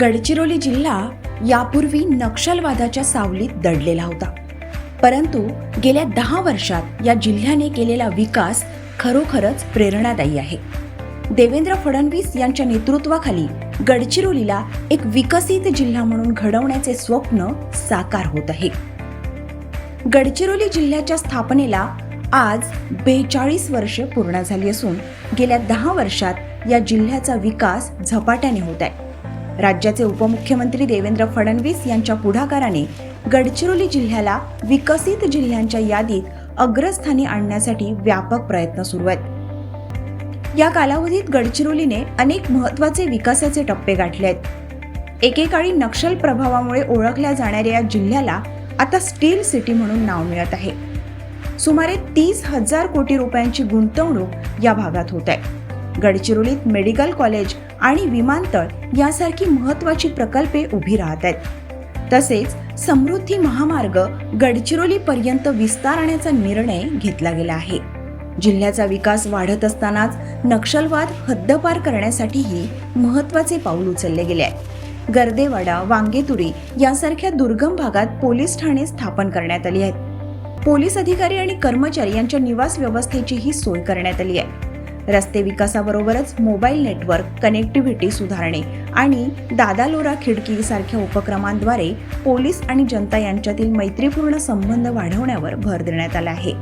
गडचिरोली जिल्हा यापूर्वी नक्षलवादाच्या सावलीत दडलेला होता. परंतु गेल्या दहा वर्षात या जिल्ह्याने केलेला विकास खरोखरच प्रेरणादायी आहे. देवेंद्र फडणवीस यांच्या नेतृत्वाखाली गडचिरोलीला एक विकसित जिल्हा म्हणून घडवण्याचे स्वप्न साकार होत आहे. गडचिरोली जिल्ह्याच्या स्थापनेला आज बेचाळीस वर्षे पूर्ण झाली असून गेल्या दहा वर्षात या जिल्ह्याचा विकास झपाट्याने होत आहे. राज्याचे उपमुख्यमंत्री देवेंद्र फडणवीस यांच्या पुढाकाराने गडचिरोली जिल्ह्याला विकसित जिल्ह्यांच्या यादीत अग्रस्थानी आणण्यासाठी व्यापक प्रयत्न सुरू आहेत. या कालावधीत गडचिरोलीने अनेक महत्त्वाचे विकासाचे टप्पे गाठले आहेत. एकेकाळी नक्षल प्रभावामुळे ओळखल्या जाणाऱ्या या जिल्ह्याला आता स्टील सिटी म्हणून नाव मिळत आहे. सुमारे तीस हजार कोटी रुपयांची गुंतवणूक या भागात होत आहे. गडचिरोलीत मेडिकल कॉलेज आणि विमानतळ यासारखी महत्त्वाची प्रकल्पे उभी राहत आहेत. तसेच समृद्धी महामार्ग गडचिरोलीपर्यंत विस्तारण्याचा निर्णय घेतला गेला आहे. जिल्ह्याचा विकास वाढत असतानाच नक्षलवाद हद्दपार करण्यासाठीही महत्त्वाचे पाऊल उचलले गेले आहे. गर्देवाडा वांगेतुरी यासारख्या दुर्गम भागात पोलीस ठाणे स्थापन करण्यात आली आहेत. पोलीस अधिकारी आणि कर्मचारी यांच्या निवास व्यवस्थेचीही सोय करण्यात आली आहे. रस्ते विकासाबरोबरच मोबाईल नेटवर्क कनेक्टिव्हिटी सुधारणे आणि दादालोरा खिडकी सारख्या उपक्रमांद्वारे पोलीस आणि जनता यांच्यातील मैत्रीपूर्ण संबंध वाढवण्यावर भर देण्यात आला आहे.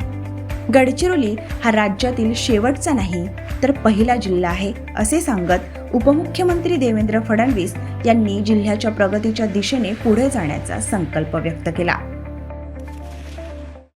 गडचिरोली हा राज्यातील शेवटचा नाही तर पहिला जिल्हा आहे असे सांगत उपमुख्यमंत्री देवेंद्र फडणवीस यांनी जिल्ह्याच्या प्रगतीच्या दिशेने पुढे जाण्याचा संकल्प व्यक्त केला.